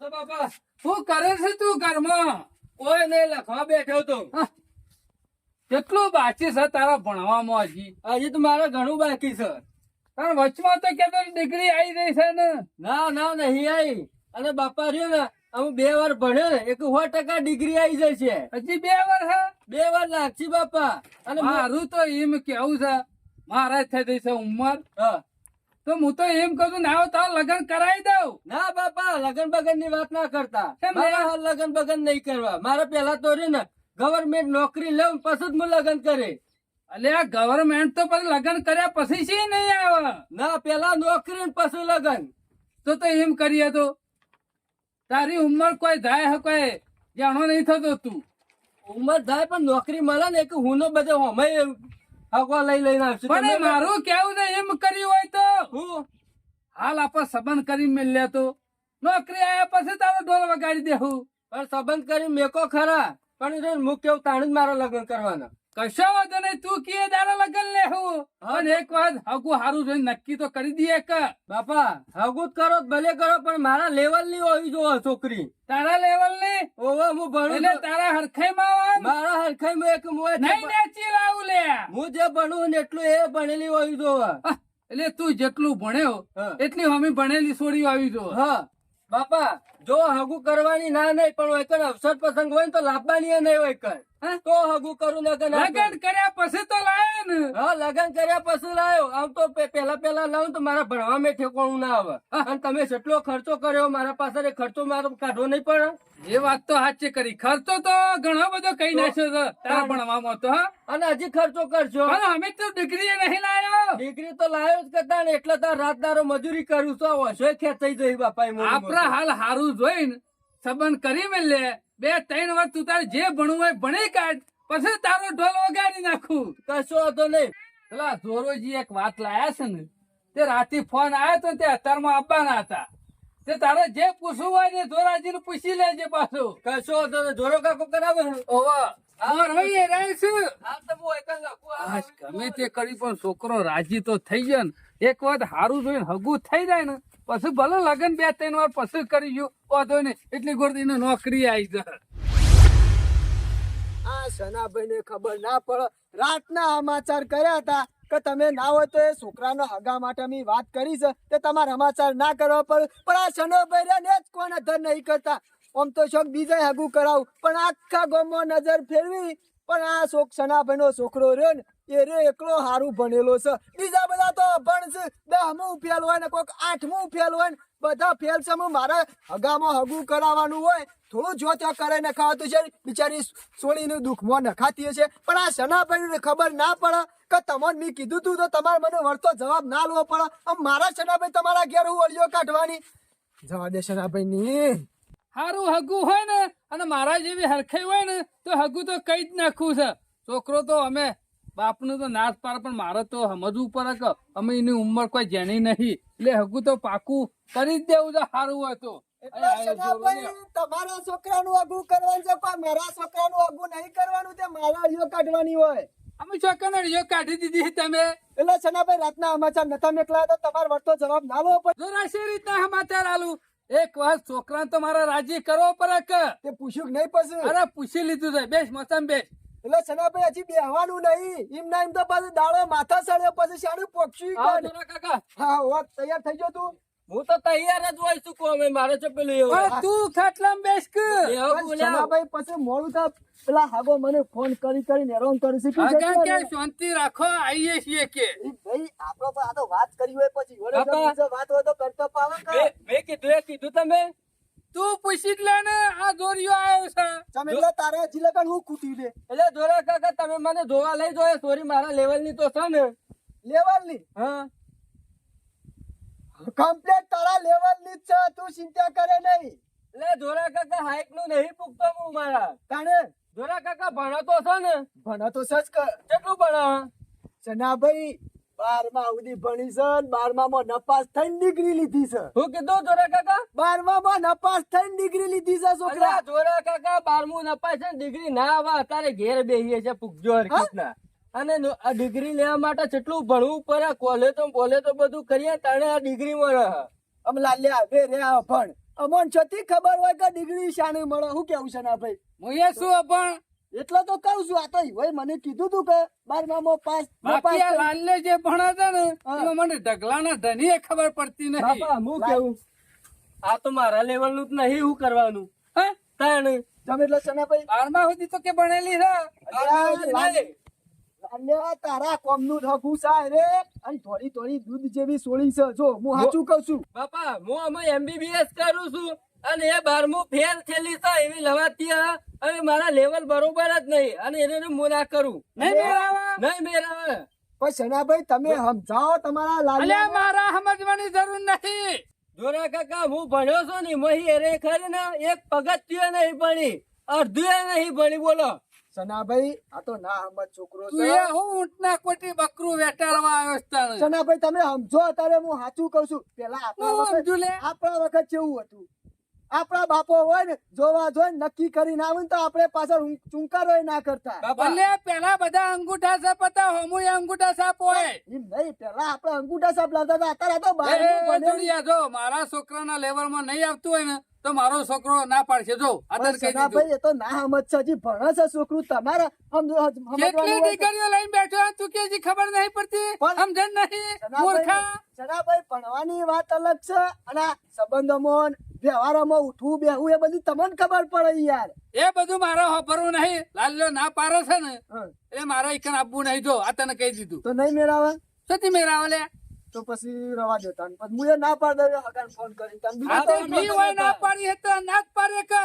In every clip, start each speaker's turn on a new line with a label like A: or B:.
A: તો બાપા
B: શું કરે છે તું ઘરમાં?
A: કોઈ નહીં લખવા બેઠો તો.
B: કેટલું બાકી છે તારા ભણવામાં હજી?
A: હજી તો મારે ઘણું બાકી છે.
B: તારા વચમાં તો કેતો ડિગ્રી આવી રહી છે ને?
A: ના ના નહીં આવી અને બાપા રહ્યો ને અમે બે વાર ભણ્યો ને એક સો ટકા ડિગ્રી આવી જશે
B: હજી બે વાર હા
A: બે વાર લાગશે બાપા. અને
B: મારું તો એમ કેવું છે મારા થઈ જશે છે ઉંમર.
A: હા.
B: તો હું તો એમ કહું ના તાર લગ્ન કરાવી દઉં.
A: ના બાપા લગન બગનની વાત ના કરતા? લગન બગન નહીં કરવા. મારે પેલા તો રે ને ગવર્મેન્ટ નોકરી લઉં પછી જ હું લગન કરે.
B: અલે આ ગવર્મેન્ટ તો પછી લગ્ન કર્યા પછી છે નહીં આવે?
A: ના પેલા નોકરી ને પછી લગન.
B: તો તો એમ કરીએ તો. તારી ઉંમર કોઈ થાય હે કોઈ? જાણો નહીં થતો તું.
A: ઉંમર થાય પણ નોકરી મળે ને કે હું નો બધે હમાય હગવા લઈ લઈને આવશે
B: પણ મારું કેવું છે? એમ કર્યું હોય તો.
A: હું?
B: હાલ આપણે સંબંધ કરી મેલ્યા તો નોકરી આયા પછી તારો ઢોલ વગાડી દેવું
A: પણ સંબંધ કરી મેકો ખરા. પણ હું કેવું તાણ જ મારા લગ્ન કરવાના.
B: કશો વાંધો નહીં તું કે દારા લગન લેવું અને એક વાત હગુ હારું જોઈ નક્કી તો કરી દઈએ કે
A: બાપા હગુ કરો ભલે કરો પણ મારા લેવલની હોવી જોવો છોકરી.
B: તારા લેવલની?
A: ઓવા હું ભણું
B: એટલે તારા હરખાઈ માં
A: મારા હરખાઈ માં એક મોય.
B: નહીં નેચી લાવું લે.
A: હું જે ભણું ને એટલું એ ભણેલી હોવી
B: જો એટલે તું જેટલું ભણ્યો એટલી અમે ભણેલી છોડી આવી જો.
A: હા. બાપા જો હગુ કરવાની ના નહીં પણ હોય અવસર પ્રસંગ હોય ને તો લાભવાની નહીં હોય
B: હા?
A: તો હગું કરું
B: લગન
A: લગન
B: કર્યા પછી તો લાયો ને.
A: હા લગન કર્યા પછી લાયો. આમ તો પેલા પેલા લાવું તો મારા ભણવામાં ઠેકોણું ના આવે. અને તમે જેટલો ખર્ચો કર્યો મારા પાસે ખર્ચો મારો કાઢવો નહીં પડે
B: એ વાત તો સાચી કરી. ખર્ચો તો ઘણો બધો કઈ નાખ્યો છે તારા ભણવામાં તો હા.
A: અને હજી ખર્ચો કરશો
B: પણ અમે તો ડિગ્રી નહીં લાયો.
A: ડિગ્રી તો લાવ્યો જ કરતા ને એટલે તાર રાત દારો મજૂરી કરું તો ઓછો ખેંચાઈ જઈ બાપા
B: આપણા હાલ હારું જોઈને સંબંધ કરી મેલે બે ત્રણ વાર તું તારે જે ભણવું હોય ભણી કાઢ. પછી તારો ઢોલ વગાડી નાખું.
A: કશો હતો નહીં.
B: પેલા ધોરોજી એક વાત લાયા છે ને તે રાતે ફોન આવ્યો તો તે અત્યારમાં આવવાના હતા. તે તારે જે પૂછવું હોય ને ધોરાજી ને પૂછી લેજે પાછો.
A: કશો હતો ને ધોરો કાકો કરાવે
B: ગમે તે કરી પણ છોકરો રાજી તો થઈ જાય ને. એક વાત સારું જોઈને હગું થઈ જાય ને. પછી ભલે લગન બે ત્રણ વાર પછી કરી વાંધો ને, એટલી ગોળદી નોકરી આવી જાય.
C: આ સનાભાઈ ને ખબર ના પડે, રાતના સમાચાર કર્યા હતા કે તમે ના હોય તો એ છોકરાનો હગા માટે અમે વાત કરી છે, તે તમારે સમાચાર ના કરવા પડે પણ આ સનાભાઈ રે ને જ કોને ધર નહીં કરતા. આમ તો શોખ બીજા હગું કરાવું, પણ આખા ગામમાં નજર ફેરવી, પણ આ શોખ સનાભાઈ નો છોકરો રહ્યો ને એ રે એકલો હારું ભણેલો છે. બીજા બધા તો અભણ છે. દહમું ફેલ હોય ને કોઈક આઠમું ફેલ હોય ને બધા ફેલ છે. મારે હગામાં હગું કરાવવાનું હોય, થોડું જો ત્યાં કરે ને ખાતું છે બિચારી સોળીનું દુઃખમાં નખાતી છે પણ આ શનાભાઈને ખબર ના પડે? કે તમને મેં કીધું તું તો તમારે મને વળતો જવાબ ના લેવો પડે. આમ મારા શનાભાઈ તમારા ઘેર હું ઓળીઓ કાઢવાની? જવા દે સનાભાઈ ની
B: હારું હગું હોય ને, અને મારા જેવી હરખાઈ હોય ને, તો હગું તો કઈ જ નાખવું છે. છોકરો તો અમે બાપનું તો નાશ પાર પણ મારે તો સમજવું પડે કે અમે એની ઉંમર કોઈ જેની નહીં. એટલે હગું તો પાકું કરી જ દેવું છે સારું હોય તો.
C: તમારા છોકરાનું કરવાનું છે પણ મારા છોકરાનું આગું નહીં કરવાનું તે મારા ઓળીઓ કાઢવાની હોય.
B: અમે ચોકનડીઓ કાઢી દીધી તમે.
C: એટલે સનાભાઈ રાતના સમાચાર નતા મેકલા તો તમારે વળતો જવાબ ના લેવો પડે.
B: જોરા શી રીતના સમાચાર આલું. એક વાર છોકરાને તો મારા રાજી કરવો પડે કે?
C: તે પૂછ્યું નહીં પછી?
B: અરે પૂછી લીધું છે. બેસ મસમ બેસ.
C: એટલે સનાભાઈ હજી બેહવાનું નહીં? એમ ના એમ તો પાછું દાડો માથા સડ્યો પછી શાણું પોક્ષી
B: કાકા.
C: હા હોત તૈયાર થઈ ગયો તું?
A: હું તો તૈયાર જ હોય શું કહું મારે છે પેલું એવું.
B: તું ખાટલામ બેસ કે.
C: સનાભાઈ પછી મોડું થાય પેલા હાગો મને ફોન કરી કરીને હેરાન કરી છે કે
B: શાંતિ રાખો આઈએ છીએ કે.
C: ભાઈ આપણો તો આ તો વાત કરી હોય પછી. વાત હોય તો કરતો પાવે કે
A: મેં- મેં કીધું એ કીધું તમે?
B: તું પૂછી લે ને આ દોરીઓ આવ્યો છે.
C: તમે એટલે તારે હજી લગન હું કૂટી દે
A: એટલે દોરા કાકા તમે મને જોવા લઈ જોયે સોરી મારા લેવલની તો છે ને.
C: લેવલની
A: હા.
C: કમ્પ્લેટ તારા લેવલની છે તું ચિંતા કરે નહીં.
A: એટલે દોરા કાકા હાઈકનું નહીં પૂગતો હું મારા.
C: તાણે?
A: દોરા કાકા ભણતો તો છે ને.
C: ભણા તો જ
A: કેટલું ભણા?
C: ચના સનાભાઈ બારમા સુધી ભણી છે ને બારમામાં નપાસ થઈને ડિગ્રી લીધી છે.
A: હું કીધું જોરા કાકા?
C: બારમામાં નપાસ થઈને ડિગ્રી લીધી છે છોકરા.
A: જોરા કાકા બારમું નપાય છે ડિગ્રી ના આવે અત્યારે ઘેર બેહીએ છે પૂગજો હરકતના. અને આ ડિગ્રી લેવા માટે જેટલું ભણવું પડે કોલે તો બોલે તો બધું કરીએ તને આ ડિગ્રી મળે
C: અમ લાલ્યા બે રે ભણ. અમોન છતી ખબર હોય કે ડિગ્રી શાને મળે હું કેવું છે ના ભાઈ?
B: હું એ શું અભણ?
C: એટલે તો કઉ છું આ તો મને કીધું તું કે બારમા પાસ
B: બાકી આ જે ભણાતા છે ને. એમાં મને ઢગલાના ધણીએ ખબર પડતી નહીં.
A: બાપા હું કેવું? આ તો મારા લેવલનું જ નહીં હું કરવાનું.
B: હે?
A: તાણ?
C: તમે એટલે સનાભાઈ
B: બારમા સુધી તો કે ભણેલી
C: રે તારા કોમનું ઢગું સાય રે. અને થોડી થોડી દૂધ જેવી સોળી છે. જો હું સાચું કહું છું.
A: બાપા હું અમે એમબીબીએસ કરું છું. અને એ બારમું ફેર થયેલી તો એવી લવાતી હવે મારા લેવલ બરોબર જ નહીં. અને એને હું ના કરું.
B: નહીં મેળાવા?
A: નહીં મેરાવે
C: પણ સનાભાઈ તમે સમજાવો તમારા
B: અલ્યા
C: લાલ્યા
B: મારા સમજવાની જરૂર નથી.
A: જોરા કાકા હું ભણ્યો છું ને મહી એરે ખરી ને એક પગથિયો નહીં ભણી. અડધું નહીં ભણી બોલો.
C: સનાભાઈ આ તો ના સમજ છોકરો છે.
B: એ હું ઊંટના કોટી બકરું વેટાડવા આવ્યો છે.
C: સનાભાઈ તમે સમજો અત્યારે હું સાચું કહું છું. પેલા આપણા વખત આપણા વખત કેવું હતું? આપણા બાપો હોય ને જોવા જોઈ નક્કી કરીને આવે ને તો આપણે પાછળ ચૂંકારો ના કરતા.
B: ભલે પેલા બધા અંગૂઠા સાપ હતા હમુ અંગૂઠા સાપ હોય.
C: એમ નહીં પેલા આપણે અંગૂઠા સાપ લાવતા હતા અત્યારે તો
B: જો મારા છોકરાના લેવલમાં નહીં આવતું હોય ને તો મારો છોકરો ના પાડશે. જો
C: એ તો ના હજી ભણે છે છોકરું તમારે
B: કેટલી દીકરીઓ લઈને બેઠો તું કે હજી ખબર નહીં પડતી? સમજણ નહીં? મૂર્ખા.
C: સનાભાઈ ભણવાની વાત અલગ છે અને સંબંધો વ્યવહારોમાં ઉઠવું બેહવું એ બધું તમને ખબર પડે યાર.
B: એ બધું મારે હોપરવું નહીં. લાલ્યો ના પારો છે ને
C: હં.
B: એ મારે એકન આપવું નહીં. જો આ તને કહી દીધું.
C: તો નહીં મેળાવે?
B: સતી મેળાવે લે?
C: તો પછી રવા દેતા ને. પછી હું એ ના પાડ દઉં હગાને ફોન કરી તને. બીજું
B: મી હોય ના પાડી. હે તો ના જ પાડે કે?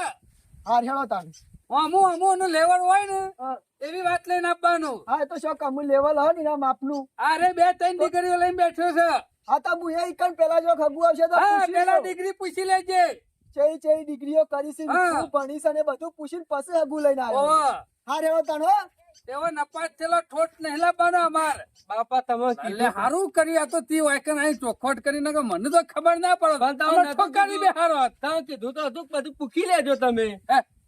C: હાર હેળો તાણ
B: અમુ અમુ નું લેવલ હોય ને એવી વાત લઈને આપવાનું.
C: હા તો શોખ. અમુ લેવલ હોય ને માપનું.
B: અરે બે ત્રણ દીકરીઓ લઈને બેઠો છે.
C: હા તો હું એ પેલા જો ખગુ આવશે તો
B: પેલા ડિગ્રી પૂછી લેજે.
C: ચઈ ચઈ ડિગ્રીઓ કરી છે
B: હું
C: ભણીશ અને બધું પૂછીને પછી હગુ લઈને આવ્યો. હા રેવો તણો
B: એવો નપાસ થયેલો ઠોટ નહેલા બનો અમાર.
A: બાપા તમે
B: એટલે હારું કરી આ તો તી વાયકન અહીં ચોખવટ કરી નાખો મને તો ખબર ના પડે.
A: તમે
B: ઠોકારી
A: કીધું.
B: બેહારો.
A: તમે કીધું તો હતું બધું પૂછી લેજો તમે.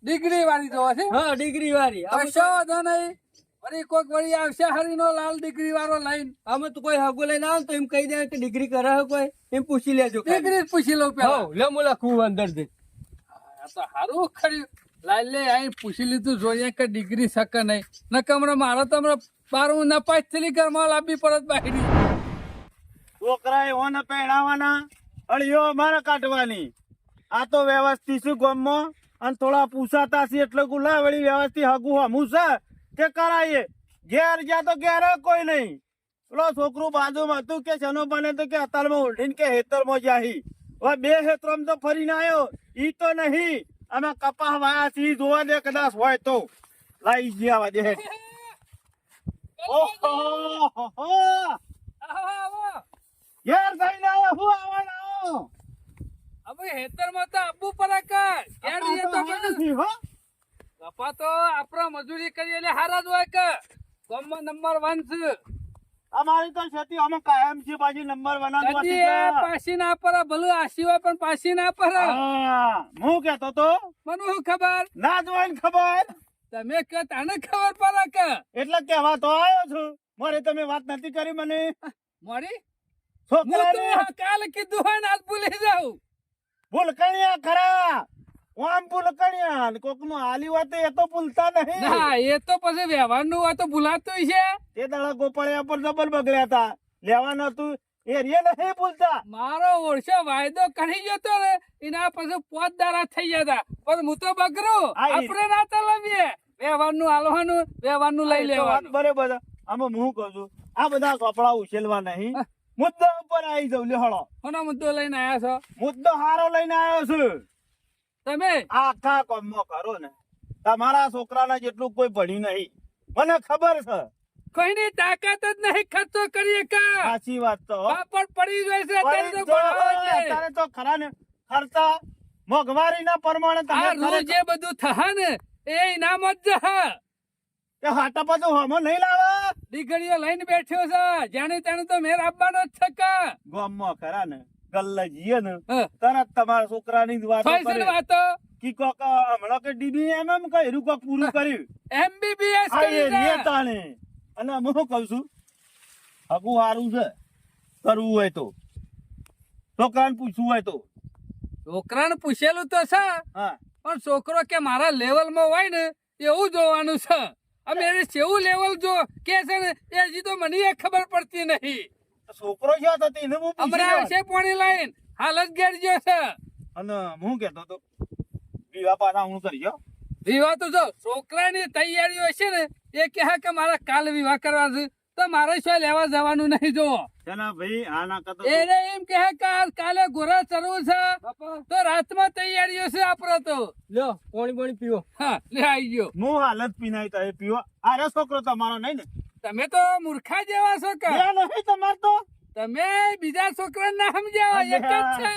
B: ડિગ્રી વાળી તો છે
A: હા ડિગ્રી વાળી અમે
B: કશો વાંધો નહીં. વળી કોક વળી આવશે હરીનો લાલ ડિગ્રી વાળો લઈને.
A: અમે તો કોઈ હગુ લઈને આવે તો એમ કહી દે કે ડિગ્રી કરે કોઈ? એમ પૂછી લેજો.
B: ડિગ્રી પૂછી લઉં પેલા.
A: લે હું લખું અંદરથી
B: આ તો હારું ખરી. લાલ અહીં પૂછી લીધું જોઈએ કે ડિગ્રી શકે નહીં. નકર હમણાં મારે તો હમણાં બારમું નપાસ થયેલી ઘરમાં લાવવી પડત બાકી
D: છોકરા ઓને પહેરાવાના અળીઓ અમારે કાઢવાની. આ તો વ્યવસ્થિત છે ગામમાં અને થોડા પૂછાતા છે એટલે ગુલા વળી વ્યવસ્થિત હગું હમું છે. તે કરાઈએ. ઘેર જ્યાં તો ઘેર કોઈ નહીં. પેલો છોકરું બાજુમાં હતું કે શનો બને તો કે અતારમાં ઉઠીને કે હેતરમાં જાહી. હવે બે હેતરમાં તો ફરીને આવ્યો ઈ તો નહીં. અમે કપાહ વાયા છીએ જોવા દે કદાચ હોય તો. લાઈ ગયા દે. ઓહો.
B: આવો આવો
D: ઘેર થઈને આવ્યો હું આવવાનો
B: હવે હેતરમાં તો ઘેર
D: નથી, હો.
B: કપા તો આપડે મજૂરી કરીએ એટલે હારા જ હોય કે? ગામમાં નંબર વન છે.
D: અમારી તો ખેતી અમે કાયમ છે પાછી નંબર
B: વન પાછી ના પર ભલે આશી હોય પણ પાછી ના પર
D: હું કેતો તો?
B: મને શું ખબર?
D: ના જોઈને ખબર?
B: તમે કે તને ખબર પડે કે?
D: એટલે કેવા તો આવ્યો છું. મારે તમે વાત નથી કરી મને.
B: મારી?
D: છોકરાને
B: કાલે કીધું હોય ને આજ ભૂલી જાઉં.
D: ભૂલકણિયા ખરા. આમ ભૂલકણિયા અને કોકનું હાલી હોય તો એ તો ભૂલતા નહીં.
B: ના એ તો પછી વ્યવહારનું હોય તો ભૂલાતું છે
D: તે દાડા ગોપાળિયા પર ડબલ બગડ્યા હતા. લેવાનું હતું એ રે નહીં ભૂલતા.
B: મારો ઓળશો વાયદો કરી જતો ને એના પછી પોત દારા થઈ જતા પણ હું તો
D: ઈ-
B: આપણે ના ચલાવીએ. વ્યવહારનું હાલવાનું વ્યવહારનું લઈ
D: વાત
B: લેવાનું.
D: બરોબર આમાં હું કહું છું આ બધા કપડા ઉછેલવા નહીં. મુદ્દો ઉપર આવી જાવ લ્યો
B: કોનો મુદ્દો લઈને આવ્યા છો?
D: મુદ્દો હારો લઈને આવ્યો છું.
B: તમે?
D: આખા કામમાં કરો ને? તમારા છોકરાના જેટલું કોઈ ભણી નહીં. મને ખબર છે.
B: કોઈની તાકાત જ નહીં ખર્ચો કરીએ કા?
D: સાચી વાત તો.
B: પાપડ પડી જાય છે અત્યારે તો
D: ખરા ને ખર્ચા મોંઘવારીના પ્રમાણે તમે
B: જે બધું થા ને એ ઇનામ જ જહા
D: તે હાટા પાછું હમો નહીં લાવે?
B: દીકરીઓ લઈને બેઠ્યો છે. જાણે તેને તો મેર આપવાનો જ છે કા?
D: ગામમાં ખરા ને. ગલ્લે જઈએ ને તરત તમારા છોકરાની જ વાતો
B: થાય છે ને
D: કરે.
B: વાતો?
D: કી કોક હમણાં કે ડીબી એમ એમ કર્યું કોક પૂરું કર્યું.
B: એમબીબીએસ
D: આ એ
B: કરી છે.
D: રેતાણે. અને હું શું છું હગું સારું છે કરવું હોય તો. છોકરાને પૂછવું હોય તો.
B: છોકરાને પૂછેલું તો છે
D: હા.
B: પણ છોકરો કે મારા લેવલમાં હોય ને એવું જોવાનું છે. અમે એને કેવું લેવલ જો કે છે ને એ હજી તો મને ખબર પડતી નહીં.
D: છોકરો છે તો તેને હું
B: હમણાં. આવશે પોણી લાઈન? હાલ જ ઘેર ગયો છે.
D: અને હું કેતો તો વિવાહ પાછા હું કરી ગયો
B: વિવાહ તો જો છોકરાની તૈયારીઓ છે ને એ કહે કે મારા કાલ વિવાહ કરવા છે. તો મારે શું લેવા જવાનું નહીં જો
D: તેના ભાઈ આ ના કરતો
B: એને એમ કહે કે કાલે ગોરા ચરવું છે. તો રાતમાં તૈયારીઓ છે આપડે તો.
A: લ્યો પાણી પાણી પીવો.
B: હા લે આવી ગયો.
D: હું હાલત પીનાઈ તો એ પીવો. અરે છોકરો તમારો નહીં ને.
B: તમે તો મૂર્ખા જેવા છો કે
D: નહીં તમાર તો?
B: તમે બીજા છોકરાને ના સમજાવો એક જ છે.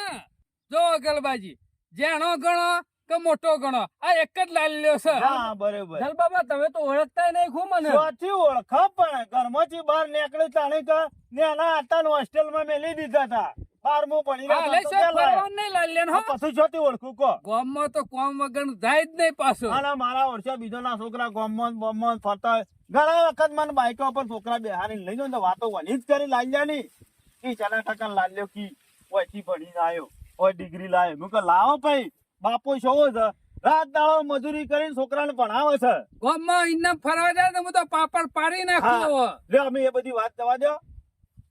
B: જો અગલબાજી જેનો ગણો કે મોટો ગણો આ એક જ લાલ્યો છે.
D: હા બરોબર.
A: જલ બાબા તમે તો ઓળખતા નહીં ખૂબ મને.
D: સાચી ઓળખ પણ ઘરમાંથી બહાર નીકળી તાણે કે નેના હતા હોસ્ટેલમાં મેલી દીધા હતા. બારમું ભણી
B: હા, લઈ છે, ફરવાનું નહીં લાલ્યાને, હો.
D: પછી જોતી ઓળખું કો
B: ગામમાં તો કોમ વગર જાય જ નહીં પાછું.
D: અને મારા વર્ષે બીજો ના છોકરા ગોમમાં બોમમાં ફરતા ઘણા વખત મને બાઈકો પર છોકરા બેહારી લઈ જાઉં તો વાતો વની જ કરી લાલ્યાની. ઈ ચાલા ટકા લાલ્યો કી ઓયથી ભણીને આવ્યો ઓય ડિગ્રી લાવ્યો હું કે લાવો ભાઈ બાપો શો છે. રાત દાડો મજૂરી કરીને છોકરાને ભણાવે છે.
B: ગામમાં ઇન્ના ફરવા જાય તો હું તો પાપડ પાડી નાખું.
D: હા. અમે એ બધી વાત જવા દો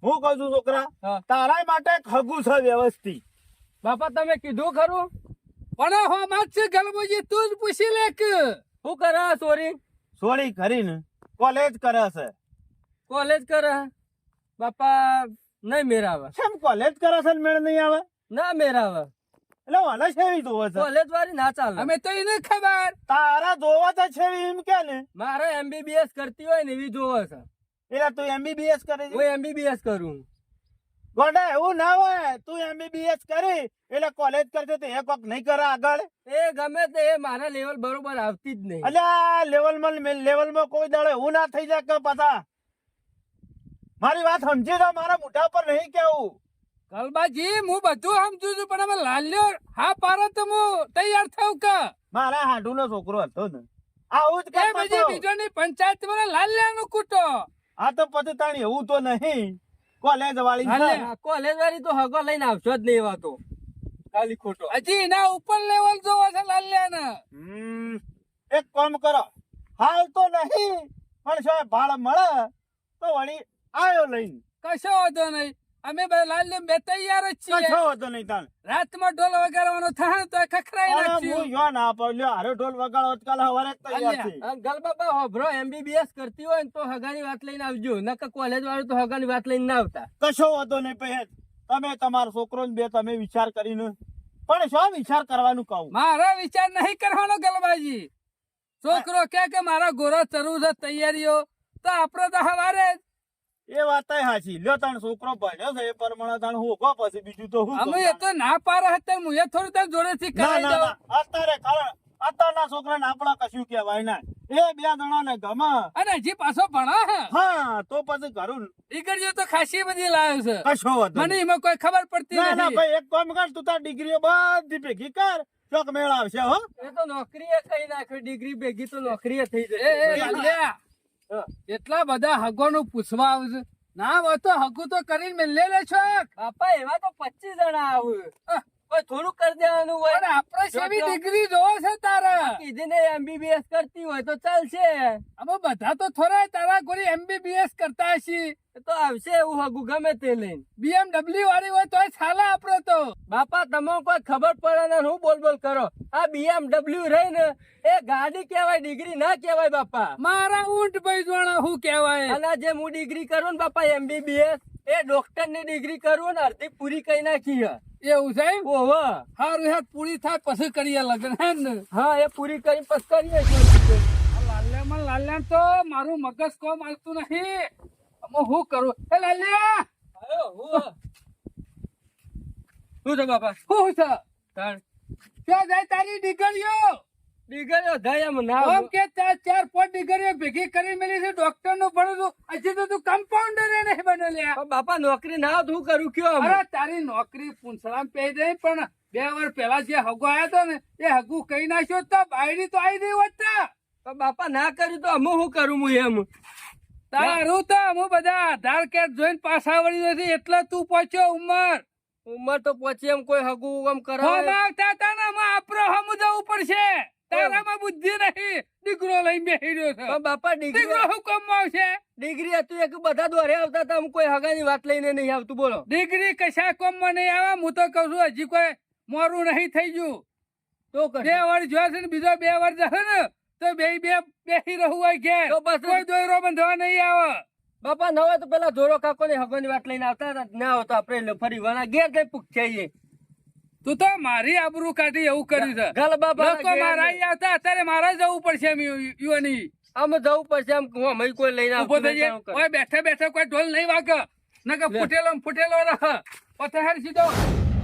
D: હું કહું છું છોકરા તારા માટે ખગું છે વ્યવસ્થિત.
A: બાપા તમે કીધું ખરું?
B: પણ હો માત છે ગલબોજી તું જ પૂછી લે કે
A: શું કરે સોરી?
D: સોરી કરીને કોલેજ કરે છે.
A: કોલેજ કરે બાપા નહીં મેરાવે.
D: કેમ કોલેજ કરે છે ને મેળ નહીં આવે?
A: ના મેરાવે.
D: એટલે મને છેવી જોવે છે.
A: કોલેજ વાળી ના ચાલે.
B: અમે તો એને ખબર.
D: તારા જોવા તો છેવી એમ કે ને?
A: મારે એમબીબીએસ કરતી હોય ને એવી જોવે છે.
D: એટલે તું એમબીબીએસ કરે
A: હું એમબીબીએસ કરું.
D: ગોડા એવું ના હોય. તું એમબીબીએસ કરી એટલે કોલેજ કરશે તો એ કોક નહીં કરે આગળ.
A: એ ગમે તે એ મારા લેવલ બરોબર આવતી જ નહીં.
D: એટલે લેવલમાં ને લેવલમાં કોઈ દાડો એવું ના થઈ જાય કે પાછા. મારી વાત સમજી લો મારા મોઢા પર નહીં કેવું.
B: કલબાજી હું બધું સમજુ છું પણ અમે લાલ્યો હા પારો તો હું તૈયાર થયું કે.
D: મારા હાડુનો છોકરો હતો ને. આવું જ
B: એ બીજો ની પંચાયત મને લાલ્યા લાલ્યાનું કૂટો.
D: આ તો પછી તાણી એવું તો નહીં. કોલેજ વાળી
A: કોલેજ વાળી તો હગો લઈને આવશો જ નહીં એવા તો. ખાલી ખોટો.
B: હજી એના ઉપર લેવલ જોવો છે લાલ્યાને
D: હમ, એક કામ કરો. હાલ તો નહીં પણ શું ભાડ મળે તો વળી આવ્યો લઈને.
B: કશો વાંધો નહીં. અમે બધા બે તૈયાર જ છીએ.
D: કશો નહીં તાણ
B: રાતમાં ઢોલ વગાડવાનો થાય તો ખખરાઈ
D: અરે હું યો ના પડ્યો હારો ઢોલ વગાડો કાલ હવારે તૈયાર છે
A: આ બાબા હોભરો એમબીબીએસ કરતી હોય ને તો હગાની વાત લઈને આવજો. નકર કોલેજ વાળું તો હગાની વાત લઈને ના આવતા.
D: કશો વાંધો નહીં પહેર તમે તમારો છોકરો ને બે તમે વિચાર કરીને પણ શું વિચાર કરવાનું કહું?
B: મારો વિચાર નહીં કરવાનો ગલબાજી. છોકરો કે કે મારા ગોરા ચરુ છે તૈયારીઓ. તો આપડે તો હવારે જ.
D: એ વાત સાચી. લ્યો તણ છોકરો ભણ્યો છે એ પ્રમાણે તણ હું કહો પછી બીજું તો હું
B: અમે એ તો ના પારે હતા હું એ થોડું તાર જોડે
D: થી
B: કરાવી દઉં.
D: અત્યારે કારણ અત્યારના છોકરાને આપણા કશું કહેવાય ના. એ બે જણાને ગમે.
B: અને હજી પાછો ભણા હે.
D: હા તો પછી ઘરું
B: નીકળજો તો ખાસી બધી લાવ્યો છે.
D: કશો વાંધો
B: મને એમાં કોઈ ખબર પડતી
D: ના ના ભાઈ એક કામ કર તું તાર ડિગ્રીઓ બધી ભેગી કર. ચોક મેળ આવશે હો.
A: એ તો નોકરીએ કઈ નાખ્યો ડિગ્રી ભેગી તો નોકરીએ થઈ જશે.
B: એટલા બધા હગોનું પૂછવા આવશે ના હોય તો હગું તો કરીને મેલે લે છો.
A: બાપા એવા તો પચીસ જણા આવું. થોડું કરી દેવાનું હોય.
B: પણ આપણે સેવી ડિગ્રી જોવો છે તારા.
A: કીધી ને એમબીબીએસ કરતી હોય તો ચાલશે.
B: અમે બધા તો થોડા તારા કોઈ એમબીબીએસ કરતા હશી.
A: તો આવશે એવું હગું ગમે તે લઈને.
B: બીએમડબલ્યુ વાળી હોય તોય ચાલે આપડે તો.
A: બાપા તમે કોઈ ખબર પડે ને હું બોલ બોલ કરો? આ બીએમડબલ્યુ રહી ને એ ગાડી કેવાય ડિગ્રી ના કેવાય બાપા.
B: મારા ઊંટ ભાઈ હું કેવાય
A: અને જે હું ડિગ્રી કરું ને બાપા એમબીબીએસ એ ડોક્ટરની ડિગ્રી કરું ને અડધી પૂરી કઈ નાખી હે.
B: એવું છે?
A: ઓહો.
B: સારું હેત પૂરી થાય પછી કરીએ લગ્ન હે ને
A: હા એ પૂરી કરી પછી કરીએ.
B: લાલ્યામાં લાલ્યા તો મારું મગજ કોમ આવતું નહીં હું શું કરું? એ લાલ્યા!
A: શું છે બાપા?
B: શું છે? ત્યાં જાય તારી દીકરીઓ
A: ડિગ્રીઓ થાય એમ ના
B: આમ કે ચાર ચાર પાંચ દીકરીઓ ભેગી કરી મેલી છે ડોક્ટરનું ભણું છું. હજી તો તું કમ્પાઉન્ડર નહીં બનેલ્યા
A: પણ બાપા નોકરી ના હોત કરું કયો
B: અરે તારી નોકરી પૂંછડામાં પે દઈ પણ બે વાર પેલા જે હગો આવ્યો તો ને એ હગુ કઈ નાખ્યો તો બાયડી તો આવી નહીં હોત
A: બાપા ના કર્યું તો અમુ શું કરું હું એમ?
B: તારું તો હું બધા આધાર કાર્ડ જોઈને પાછા વળી નથી એટલે તું પહોંચ્યો ઉંમર.
A: ઉંમર તો પછી એમ કોઈ હગુ આમ
B: કરો હતા આપરો હમ જવું પડશે. તારામાં બુદ્ધિ નહીં દીકરો લઈને બેસી રહ્યો છે.
A: બાપા
B: દીકરો હુકમમાં છે
A: ડિગ્રી હતી એક બધા દોરે આવતા હતા હું કોઈ હગાની વાત લઈને નહીં આવતું બોલો.
B: દીકરી કશા કોમમાં નહીં આવે? હું તો કઉ છું હજી કોઈ મોરું નહીં થઈ ગયું.
A: તો
B: બે. વર્ષ જોશે ને બીજો બે વર્ષ જશે ને તો બે બે બેસી રહું હોય ઘેર.
A: તો પછી-
B: કોઈ દોરો બંધવા નહીં આવે.
A: બાપા નવા તો પેલા ધોરો કાકો ને ની વાત લઈને આવતા હતા ના આવતા તો આપણે ફરી વાના ઘેર જઈ પૂછાઈએ
B: તું તો મારી આબરૂ કાઢી એવું કર્યું છે. લોકો મારા આવતા અત્યારે મારા જવું પડશે એમ યુવાની
A: આમ જવું પડશે આમ અમે કોઈ લઈને ઊભો
B: થઈ ઓય બેઠા બેઠા કોઈ ઢોલ નહીં વાગે. નકર
A: લે.
B: ફૂટેલો ફૂટેલો રહ. પથાર સીધો.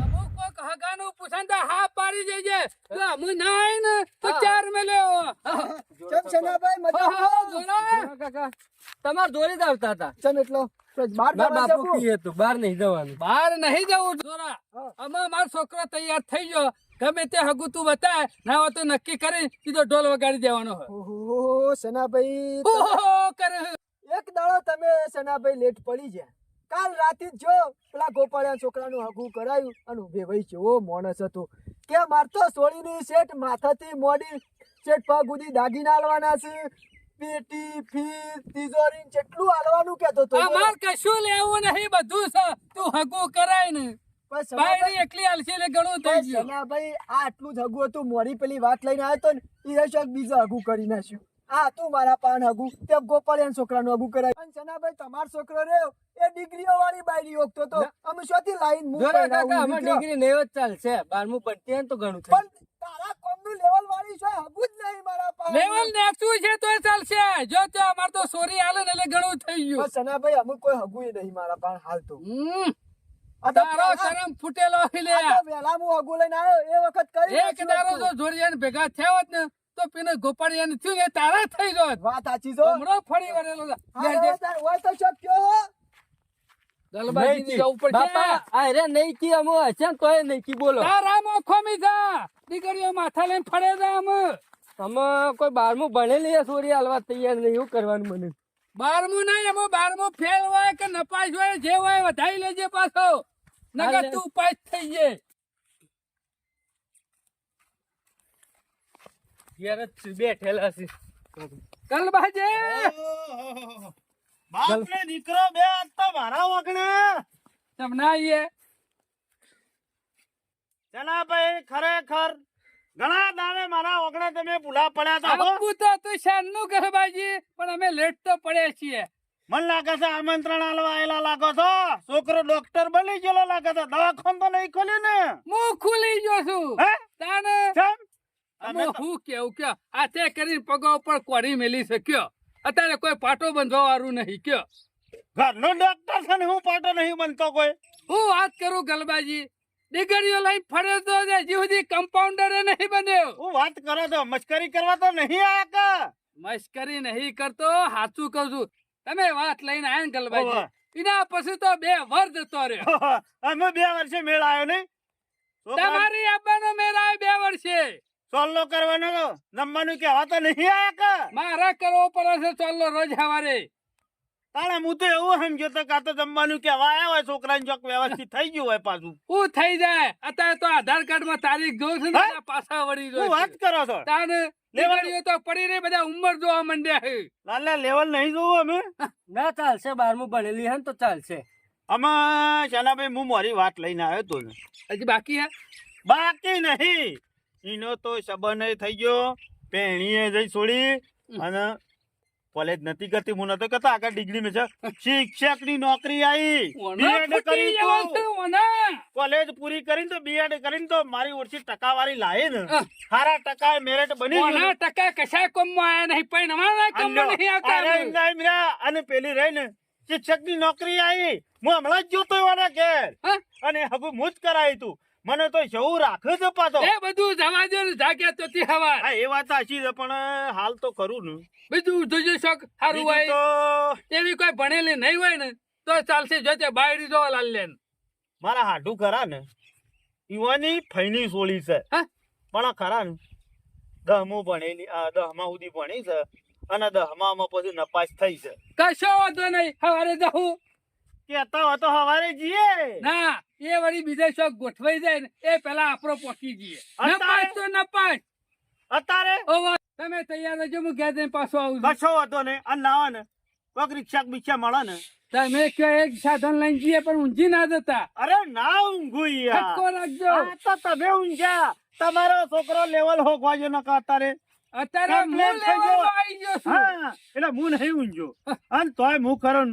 B: અમુક કોક હગાનું પૂછન તો હા પાડી દેજે. જો હું ના ને તો ચાર
C: મજા
A: ધોરા કાકા તમારે દોરી જ આવતા હતા.
C: ચમ એટલો? તો બહાર
A: મારા
C: જવા
A: બાપુ
C: જવું?
A: કી હતું બહાર નહીં જવાનું.
B: બહાર નહીં જવું જોરા.
C: હા.
B: મારો છોકરો તૈયાર થઈ ગયો. ગમે તે હગું તું બતાય ના હોય તો નક્કી કરી સીધો ઢોલ વગાડી દેવાનો
C: ઓહો સનાભાઈ
B: ઓહો કરે
C: એક દાડો તમે સનાભાઈ લેટ પડી ગયા. કાલ રાતે જ પેલા ગોપાળિયા છોકરાનું હગું કરાયું અને ઉભે ભાઈ કેવો માણસ હતો. કે મારતો સોળીની શેઠ માથાથી મોડી શેઠ પગ સુધી દાગીના આલવાના છે? પેટી ફી તિજોરી જેટલું હાલવાનું કેતો તો
B: અમાર કશું લેવું નહીં બધું છે તું હગું કરાય ને. બાયરી એકલી આલસી એટલે ઘણું થઈ
C: પણ
B: ગયું.
C: સનાભાઈ આ આટલું જ હગું હતું. મોડી પેલી વાત લઈને આવ્યો તો ને એ શોખ બીજું હગું કરી નાખ્યું. આ તું મારા પાન હગું. તે ગોપાળિયા છોકરાનું હગું કરાય. અને સનાભાઈ તમારો છોકરો રહ્યો. એ ડિગ્રીઓ વાળી બાયરી ઓગતો તો અમે શોથી લાઈન મું
A: કાકા અમારે ડિગ્રી નહીં જ ચાલશે. બારમું પડતી હોય તો ઘણું થાય.
C: પણ તારા કોમનું લેવલ વાળી છે હગું જ નહીં મારા પાસે
B: લેવલ નાચવું છે તો ચાલશે. જો તો અમાર તો સોરી હાલે એટલે ઘણું થઈ ગયું.
C: પણ સનાભાઈ અમુક કોઈ હગું નહીં મારા પાસે હાલ તો.
B: તારો ફૂટેલો લે.
C: હું હગું લઈને આવ્યો એ વખત કરી
B: એક દારો જો જોડિયાને ભેગા થયા હોત ને તો પેને ગોપાળિયાને થયું ને તારા થઈ જોત.
C: વાત સાચી જો
B: હમણાં ફરી વળેલો
C: હોય તો શોખ કયો
A: નહીં
B: જવું પડશે.
A: બાપા આ નહીં કી અમુ હશે તોય નહીં કી બોલો.
B: તારા મોખોમી જા. દીકરીઓ માથા લઈને ફરે જા અમે
A: અમે કોઈ બારમું ભણેલી સોરી હાલવા તૈયાર નહીં એવું કરવાનું મને.
B: બારમું નહીં એમાં બારમું ફેલ હોય કે નપાસ હોય જે હોય વધારી લેજે પાછો. નકર તું પાસ થઈ જાય
A: ઘેર જ બેઠેલા છે
B: કલબાજે
D: બાપ ને દીકરો બે તો મારા વગણે.
B: તમને આવીએ.
D: ચલા ભાઈ ખરેખર ઘણા દાડે મારા વગણે તમે ભૂલા પડ્યા હતા
B: આપવું તો તું શાનનું કલબાજી પણ અમે લેટ તો પડ્યા છીએ.
D: મને લાગે છે આમંત્રણ આલવા આયેલા લાગો છો? છોકરો ડોક્ટર બની ગયેલો લાગે છે. દવાખાન તો નહીં ખોલ્યું ને?
B: હું ખુલી ગયો છું. તાને અમે હું કેવું? કે આ તે કરીને પગો ઉપર કોરી મેલી શક્યો અત્યારે કોઈ પાટો બંધવા વાળું નહીં કયો.
D: ઘરનો ડોક્ટર છે ને હું પાટો નહીં બનતો કોઈ.
B: હું વાત કરું ગલબાજી? દીકરીઓ લઈ ફરે તો હજી સુધી કમ્પાઉન્ડર નહીં બન્યો.
D: હું વાત કરો છો મશ્કરી કરવા તો નહીં આયા કા?
B: મશ્કરી નહીં કરતો સાચું કહું છું. તમે વાત લઈને આયા ને ગલબાજી. એના પછી તો બે વર જતો રહ્યો.
D: અમે બે વર્ષે મેળ આવ્યો નહીં?
B: તમારી આબાનો આવ્યો બે વર્ષે.
D: સોલ્લો કરવાનો તો જમવાનું કેવા તો નહીં આયા કા?
B: મારે કરવો પડે છે ચાલો રોજ સવારે.
D: તાણે હું તો એવું સમજ્યો તો કાં તો જમવાનું કેવા આવ્યા હોય છોકરાને ચોક વ્યવસ્થિત થઈ ગયું હોય પાછું.
B: હું થઈ જાય. અત્યારે તો આધાર કાર્ડમાં તારીખ જોઉં છું ને પાછા વળી જોઉં
D: વાત કરો છો?
B: તાને લેવાડીઓ તો પડી રહી બધા ઉંમર જોવા માંડ્યા છે.
D: લાલા લેવલ નહીં જોવું અમે?
A: ના ચાલશે. બારમું ભણેલી હે તો ચાલશે.
D: અમે શાનાભાઈ હું મારી વાત લઈને આવ્યો તો ને.
B: હજી બાકી હે?
D: બાકી નહીં. એનો તો સંબંધ થઈ ગયો. પેણીએ જઈ છોડી. અને કોલેજ નથી કરતી હું નતો કરતા આગળ ડિગ્રી મેં છે. શિક્ષકની નોકરી આવી બીએડ કરી. કોલેજ પૂરી કરીને તો બીએડ કરીને તો મારી ઓછી ટકાવારી લાવી ને. સારા ટકા મેરિટ બની ગયું
B: ઓના ટકા કશા કોમમાં આયા નહીં પણ અમારા કોમમાં નહીં આવતા
D: અરે. અને પેલી રહી ને શિક્ષકની નોકરી આવી હું હમણાં જ જોતો એવાના ઘેર. અને હવે હું જ કરાવી તું. મને તો જવું રાખે છે પાછો.
B: એ બધું જવા દે ને જાગ્યા તો થી હવા
D: હા એ વાત સાચી છે પણ હાલ તો કરું ને.
B: બીજું જોજો શોખ સારું હોય.
D: તો
B: એવી કોઈ ભણેલી નહીં હોય ને તો ચાલશે જોજે બાયડી જો લાલ લેન
D: મારા હાડું ખરા ને ઈવાની ફૈની સોળી છે? પણ ખરા ને દહમું ભણેલી આ દહમા સુધી ભણી છે અને દહમામાં પછી નપાસ થઈ છે.
B: કશો વાંધો નહીં હવારે જાઉં.
D: કેતા હોય તો હવારે જઈએ.
B: ના એ વળી બીજે શોખ ગોઠવાઈ જાય ને એ પેલા આપણો પોકી જઈએ. નપાસ તો નપાસ.
D: અત્યારે
B: તમે તૈયાર રહેજો હું ઘેર જઈને પાછો આવું
D: કશો હતો ને અને લાવો ને કોક રિક્ષા બિક્ષા મળે ને.
B: તમે કયો એક સાધન લઈને જઈએ પણ ઊંઘી ના જતા.
D: અરે ના ઊંઘું યાર.
B: રાખજો.
D: તો તમે ઊંઘ્યા. તમારો છોકરો લેવલ હોકવા જો નકા અત્યારે
B: અત્યારે
D: એટલે હું નહીં ઊંઘ્યો. અને તોય હું કરું.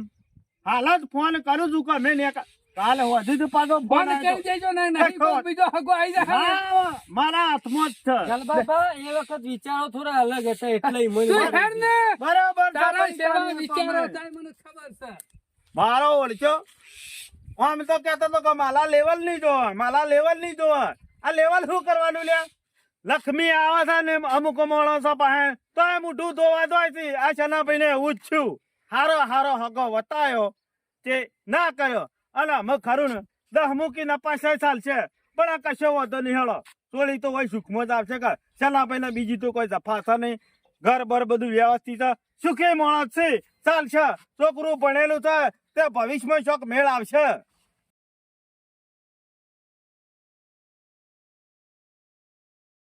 D: હાલ જ ફોન કરું છું કે મેં ને કાલે વધુ તો પાછો ફોન
B: કરી દેજો ને નહીં કોઈ બીજો હગો આવી જાય.
D: મારા હાથમાં જ છે.
A: જલબાબા એ વખત વિચારો થોડા અલગ હતા એટલે મને
D: બરાબર
B: તારા સેવા વિચારો થાય મને ખબર છે.
D: મારો ઓળખ્યો? આમ તો કહેતો તો કે માલા લેવલ નહીં જો માલા લેવલ નહીં જો આ લેવલ શું કરવાનું લ્યા? લક્ષ્મી આવે છે ને અમુક મોણસો પાસે તો એ મોઢું ધોવા દોય છે. આ શનાભાઈ ને એવું જ છું. હારો હારો હગો વતાયો તે ના કર્યો. અને અમે ખરું ને? દહ મૂકી પાસે સાલ ચાલશે પણ આ કશો વાંધો નહીં, હેળો. તો હોય, સુખમાં જ આવશે કે શનાભાઈ ને બીજી તો કોઈ જફાશે નહીં. ઘર બર બધું વ્યવસ્થિત છે. સુખી માણસ છે. ચાલશે છોકરું ભણેલું છે. તે ભવિષ્યમાં શોખ મેળ આવશે.